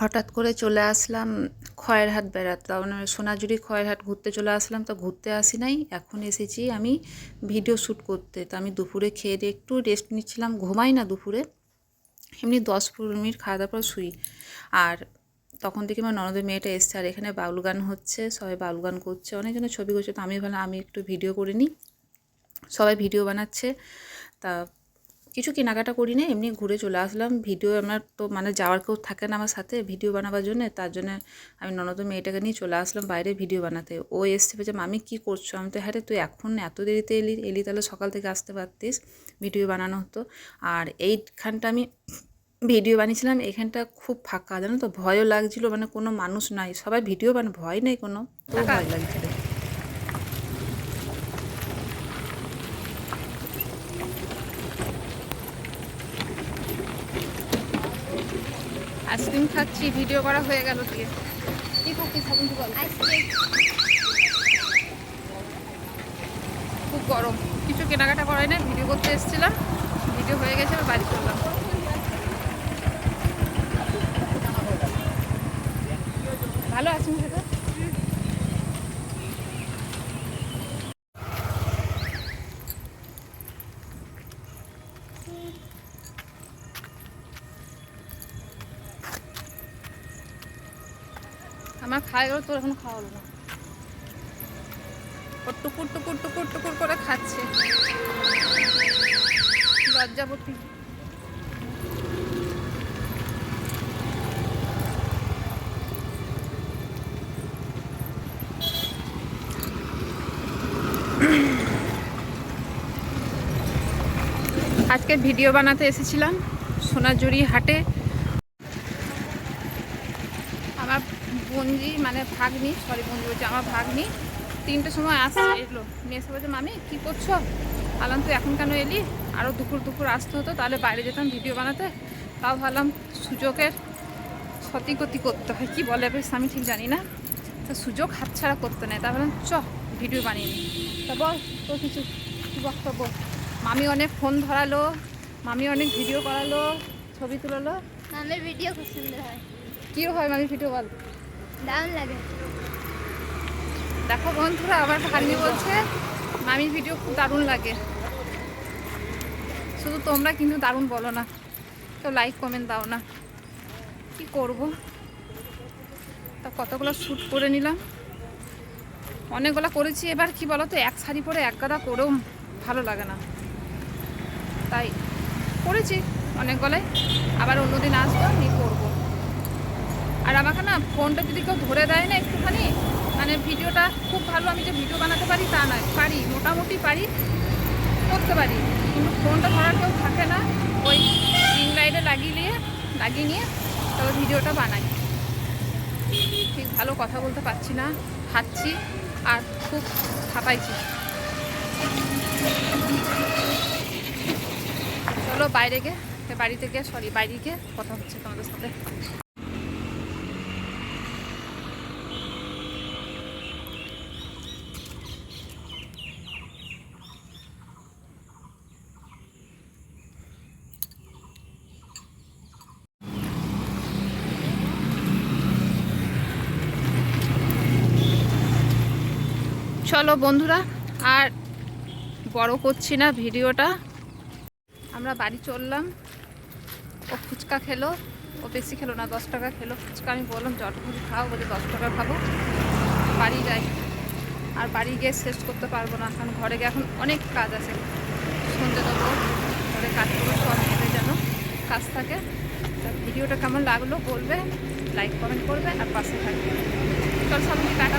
হঠাৎ করে চলে আসলাম খয়েরহাট বেড়াতে। সোনাঝুরি খয়েরহাট ঘুরতে চলে আসলাম, তো ঘুরতে আসি নাই। এখন এসেছি আমি ভিডিও শ্যুট করতে। তো আমি দুপুরে খেয়ে দিয়ে একটু রেস্ট নিচ্ছিলাম, ঘুমাই না দুপুরে। এমনি দশ পনেরো মিনিট খাওয়া দাওয়ার পর শুই। আর তখন থেকে আমার ননদের মেয়েটা এসছে, আর এখানে বাউল গান হচ্ছে, সবাই বাউল গান করছে অনেকজনের ছবি করছে। তো আমি ভাবলাম আমি একটু ভিডিও করে নিই। সবাই ভিডিও বানাচ্ছে। তা কিছু কেনাকাটা করি না এমনি ঘুরে চলে আসলাম। ভিডিও আমার তো মানে যাওয়ার কেউ থাকে না আমার সাথে ভিডিও বানাবার জন্য তার জন্য আমি ননদ মেয়েটাকে নিয়ে চলে আসলাম বাইরে ভিডিও বানাতে। ও এসছে বলছে মামি কী করছ? আমি তো হ্যাঁ রে তুই এখন এত দেরিতে এলি এলি তাহলে সকাল থেকে আসতে পারতিস ভিডিও বানানো হতো। আর এইখানটা আমি ভিডিও বানিয়েছিলাম এখানটা খুব ফাঁকা জানো তো? ভয়ও লাগছিল মানে কোনো মানুষ নাই সবাই ভিডিও বান ভয় নেই কোনো ভয় লাগছিল। আইসক্রিম খাচ্ছি ভিডিও করা হয়ে গেল দিয়ে। খুব গরম। কিছু কেনাকাটা করাই না ভিডিও করতে এসেছিলাম ভিডিও হয়ে গেছে আর বাড়ি চললাম। ভালো আছেন সেটা আমার খাওয়া গেল তোর এখন খাওয়া হলো না। ওর টুকুর টুকুর টুকুর টুকুর করে খাচ্ছে। লজ্জাপতি আজকে ভিডিও বানাতে এসেছিলাম সোনাঝুরি হাটে আমার বঞ্জি মানে ভাগ্নি সরি বঞ্জি বলছি, আমার ভাগ্নি। তিনটের সময় আসছে, এলো। এসে বলছে, মামি, কী করছ? আলাম তুই এখন কেন এলি? আরও দুপুর দুপুর আসতে হতো, তাহলে বাইরে যেতাম ভিডিও বানাতে। তাও ভাবলাম সুযোগের ক্ষতি করতে হয়। কি বলে বেশ, আমি ঠিক জানি না। তো সুযোগ হাতছাড়া করতে নেই। তা ভাবলাম, চ, ভিডিও বানিয়ে নি তা বল, তোর কিছু বক্তব্য? মামি অনেক ফোন ধরালো, মামি অনেক ভিডিও করালো, ছবি তুলালো। ভিডিও খুব সুন্দর হয়। কী হয় মামি ভিডিও বল। দারুণ লাগে। দেখো বন্ধুরা আমার ভাগ্নি বলছে মামির ভিডিও খুব দারুণ লাগে। শুধু তোমরা কিন্তু দারুণ বলো না। তো লাইক কমেন্ট দাও না। কি করব? তা কতগুলো শ্যুট করে নিলাম। অনেকগুলো করেছি এবার কি বলো তো এক শাড়ি পরে এক গাদা করেও ভালো লাগে না। তাই করেছি অনেকগুলাই। আবার অন্যদিন আসব নিয়ে করব। আর আমাকে না ফোনটা যদি কেউ ধরে দেয় না একটুখানি মানে ভিডিওটা খুব ভালো আমি যে ভিডিও বানাতে পারি তা নয়, পারি, মোটামুটি পারি, করতে পারি। কিন্তু ফোনটা ধরার কেউ থাকে না, ওই রিং লাইটে লাগিয়ে নিয়ে লাগিয়ে নিয়ে তবে ভিডিওটা বানাই। ঠিক ভালো কথা বলতে পারছি না খাচ্ছি আর খুব হাঁপাইছি চলো বাইরে গিয়ে বাড়িতে গিয়ে সরি বাইরে গিয়ে কথা হচ্ছে তোমাদের সাথে। চলো বন্ধুরা, আর বড় করছি না ভিডিওটা। আমরা বাড়ি চললাম, ও ফুচকা খেলো, ও বেশি খেলো না, দশ টাকা খেলো। ফুচকা আমি বললাম জটফুচি খাও বলে দশ টাকা খাব। বাড়ি যাই। আর বাড়ি গিয়ে শেষ করতে পারব না, কারণ ঘরে গিয়ে এখন অনেক কাজ আছে। সন্ধে দেবো, ঘরে কাজ করব সব মেয়েদের যেন কাজ থাকে। তা ভিডিওটা কেমন লাগল বলবে লাইক কমেন্ট করবে, আর পাশে থাকবে। চল সব সবাই টাটা।